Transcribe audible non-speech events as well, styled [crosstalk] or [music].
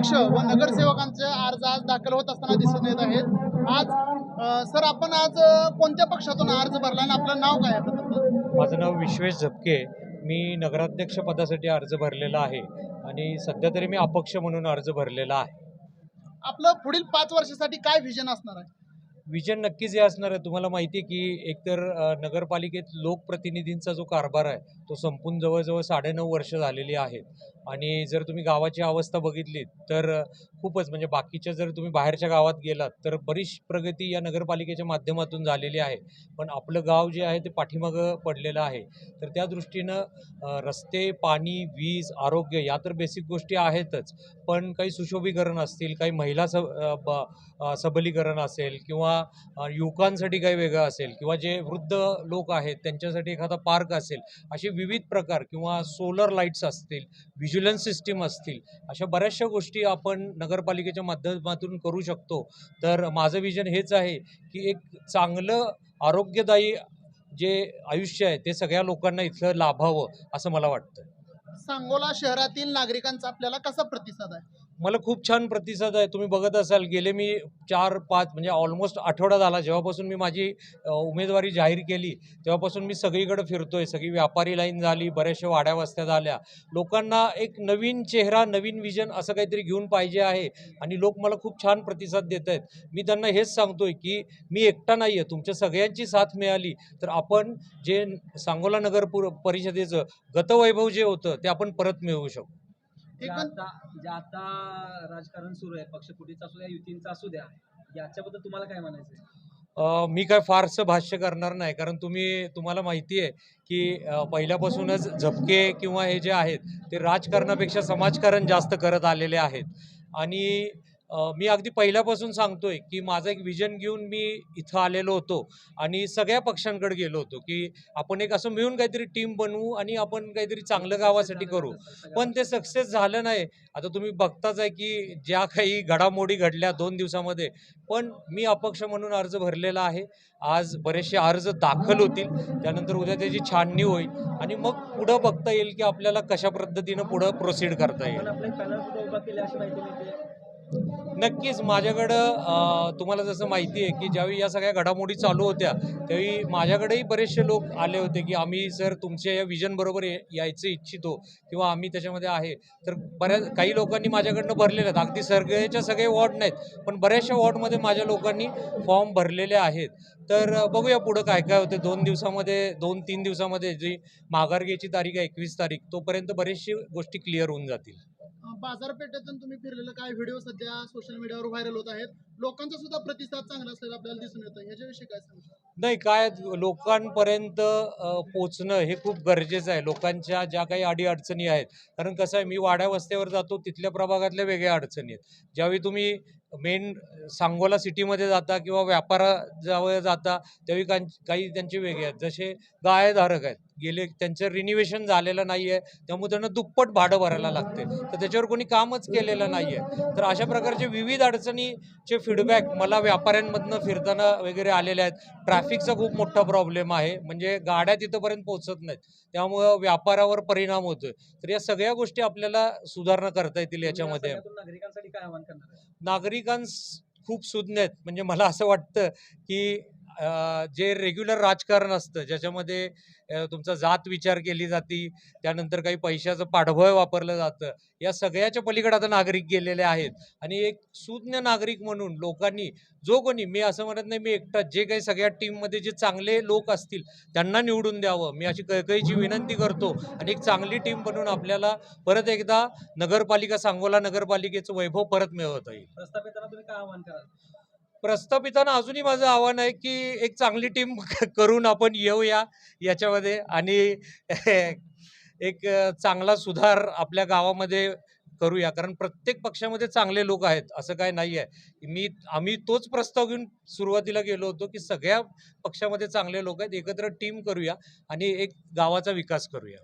नगराध्यक्ष व नगरसेवकांचे अर्ज आज दाखल होत असताना दिसून येत आहेत. आज सर आपण आज कोणत्या पक्षातून अर्ज भरला आणि आपलं नाव काय माझं नाव विश्वेश झपके. मी नगराध्यक्ष पदासाठी अर्ज भरलेला आहे आणि सध्या तरी मी अपक्ष म्हणून अर्ज भरलेला आहे. आपलं पुढील पाच वर्षासाठी काय विजन असणार आहे? विजन नक्कीच हे असणार आहे. तुम्हाला माहिती आहे की एकतर नगरपालिकेत लोकप्रतिनिधींचा जो कारभार आहे तो संपून जवळजवळ साडेनऊ वर्ष झालेली आहेत आणि जर तुम्ही गावाची अवस्था बघितली तर खूपच म्हणजे बाकीच्या जर तुम्ही बाहेरच्या गावात गेलात तर बरीच प्रगती या नगरपालिकेच्या माध्यमातून झालेली आहे. पण आपलं गाव जे आहे ते पाठीमागं पडलेलं आहे. तर त्या दृष्टीनं रस्ते पाणी वीज आरोग्य या तर बेसिक गोष्टी आहेतच. पण काही सुशोभीकरण असतील काही महिला स ब- सबलीकरण असेल किंवा युवकांसाठी काही वेगळं असेल किंवा जे वृद्ध लोक आहेत त्यांच्यासाठी एखादा पार्क असेल असे विविध प्रकार किंवा सोलर लाईट्स असतील व्हिज्युलन्स सिस्टीम असतील अशा बऱ्याचशा गोष्टी आपण नगरपालिकेच्या माध्यमातून करू शकतो. तर माझं विजन हेच आहे की एक चांगलं आरोग्यदायी जे आयुष्य आहे ते सगळ्या लोकांना इथलं लाभावं असं मला वाटतं सांगोला शहरातील नागरिकांचा आपल्याला कसा प्रतिसाद आहे? मला खूप छान प्रतिसाद आहे. तुम्ही बघत असाल गेले मी चार पाच म्हणजे ऑलमोस्ट आठवडा झाला. जेव्हापासून मी माझी उमेदवारी जाहीर केली तेव्हापासून मी सगळीकडे फिरतोय. सगळी व्यापारी लाईन झाली बऱ्याचशा वाड्या वस्त्या झाल्या. लोकांना एक नवीन चेहरा नवीन विजन असं काहीतरी घेऊन पाहिजे आहे आणि लोक मला खूप छान प्रतिसाद देत आहेत. मी त्यांना हेच सांगतोय की मी एकटा नाही आहे. तुमच्या सगळ्यांची साथ मिळाली. तर आपण जे सांगोला नगर पुर परिषदेचं गतवैभव जे होतं ते आपण परत मिळवू शकतो जे आता जे आता राजकारण सुरू आहे पक्षफुटीचं असू द्या युतींचं असू द्या याच्याबद्दल तुम्हाला काय म्हणायचं आहे अ, मी काय फारसं भाष्य करणार नाही कारण तुम्ही तुम्हाला माहिती आहे की पहिल्यापासूनच झपके किंवा हे जे आहेत ते राजकारणापेक्षा समाजकारण जास्त करत आलेले आहेत. आणि मी अगदी पहिल्यापासून सांगतोय की माझं एक विजन घेऊन मी इथं आलेलो होतो आणि सगळ्या पक्षांकडे गेलो होतो की आपण एक असं मिळून काहीतरी टीम बनवू आणि आपण काहीतरी चांगलं गावासाठी करू. पण ते सक्सेस झालं नाही. आता तुम्ही बघताच आहे की ज्या काही घडामोडी घडल्या दोन दिवसामध्ये पण मी अपक्ष म्हणून अर्ज भरलेला आहे. आज बरेचसे अर्ज दाखल होतील. त्यानंतर उद्या त्याची छाननी होईल आणि मग पुढं बघता येईल की आपल्याला कशा पद्धतीनं पुढं प्रोसीड करता येईल. नक्कीच माझ्याकडं तुम्हाला जसं माहिती आहे की ज्यावेळी या सगळ्या घडामोडी चालू होत्या त्यावेळी माझ्याकडेही बरेचसे लोक आले होते की आम्ही सर तुमच्या या विजनबरोबर यायचं इच्छितो किंवा आम्ही त्याच्यामध्ये आहे तर बऱ्याच काही लोकांनी माझ्याकडनं भरलेले आहेत. अगदी सगळेच्या सगळे वॉर्ड नाहीत पण बऱ्याचशा वॉर्डमध्ये माझ्या लोकांनी फॉर्म भरलेले आहेत. तर बघूया पुढं काय काय होते. दोन दिवसामध्ये दोन तीन दिवसामध्ये जी माघार घ्यायची तारीख आहे एकवीस तारीख तोपर्यंत बरेचशी गोष्टी क्लिअर होऊन जातील. बाजारपेठेतून तुम्ही फिरलेलं काय व्हिडिओ सध्या सोशल मीडियावर व्हायरल होत आहेत. लोकांचा सुद्धा प्रतिसाद चांगला असलेला आपल्याला दिसून येतं याच्याविषयी काय सांगू नाही काय लोकांपर्यंत पोचणं हे खूप गरजेचं आहे. लोकांच्या ज्या काही अडीअडचणी आहेत. कारण कसं आहे मी वाड्या वस्त्यावर जातो तिथल्या प्रभागातल्या वेगळ्या अडचणी आहेत. ज्यावेळी तुम्ही मेन सांगोला सिटीमध्ये जाता किंवा व्यापाराजवळ जाता त्यावेळी का काही त्यांचे वेगळे आहेत. जसे गायधारक आहेत. गेले त्यांचं रिनिवेशन झालेलं नाही आहे त्यामुळे त्यांना दुप्पट भाडं भरायला लागते. तर त्याच्यावर कोणी कामच केलेलं नाही आहे तर अशा प्रकारचे विविध अडचणीचे फीडबॅक मला व्यापाऱ्यांमधनं फिरताना वगैरे आलेले आहेत. ट्रॅफिकचा खूप मोठा प्रॉब्लेम आहे. म्हणजे गाड्या तिथंपर्यंत पोहोचत नाहीत. त्यामुळं व्यापारावर परिणाम होतोय. तर या सगळ्या गोष्टी आपल्याला सुधारणा करता येतील याच्यामध्ये. नागरिकांसाठी काय आवाहन करणार नागरिकांस खूप सुज्ञ आहेत. म्हणजे मला असं वाटतं की जे रेग्युलर राजकारण असतं ज्याच्यामध्ये तुमचा जात विचार केली जाती त्यानंतर काही पैशाचं पाठबळ वापरलं जातं या सगळ्याच्या पलीकडे आता नागरिक गेलेले आहेत. आणि एक सुज्ञ नागरिक म्हणून लोकांनी जो कोणी मी असं म्हणत नाही मी एकटा जे काही सगळ्या टीममध्ये जे चांगले लोक असतील त्यांना निवडून द्यावं. मी अशी कळकळीची विनंती करतो आणि एक चांगली टीम बनवून आपल्याला परत एकदा नगरपालिका सांगोला नगरपालिकेचं वैभव परत मिळवता येईल. तुम्ही काय कराल? प्रस्थापितांना अजूनही माझं आव्हान आहे की एक चांगली टीम [laughs] करून आपण येऊया याच्यामध्ये. आणि [laughs] एक चांगला सुधार आपल्या गावामध्ये करूया. कारण प्रत्येक पक्षामध्ये चांगले लोक आहेत असं काय नाही आहे. मी आम्ही तोच प्रस्ताव घेऊन सुरुवातीला गेलो होतो की सगळ्या पक्षामध्ये चांगले लोक आहेत एकत्र टीम करूया आणि एक गावाचा विकास करूया.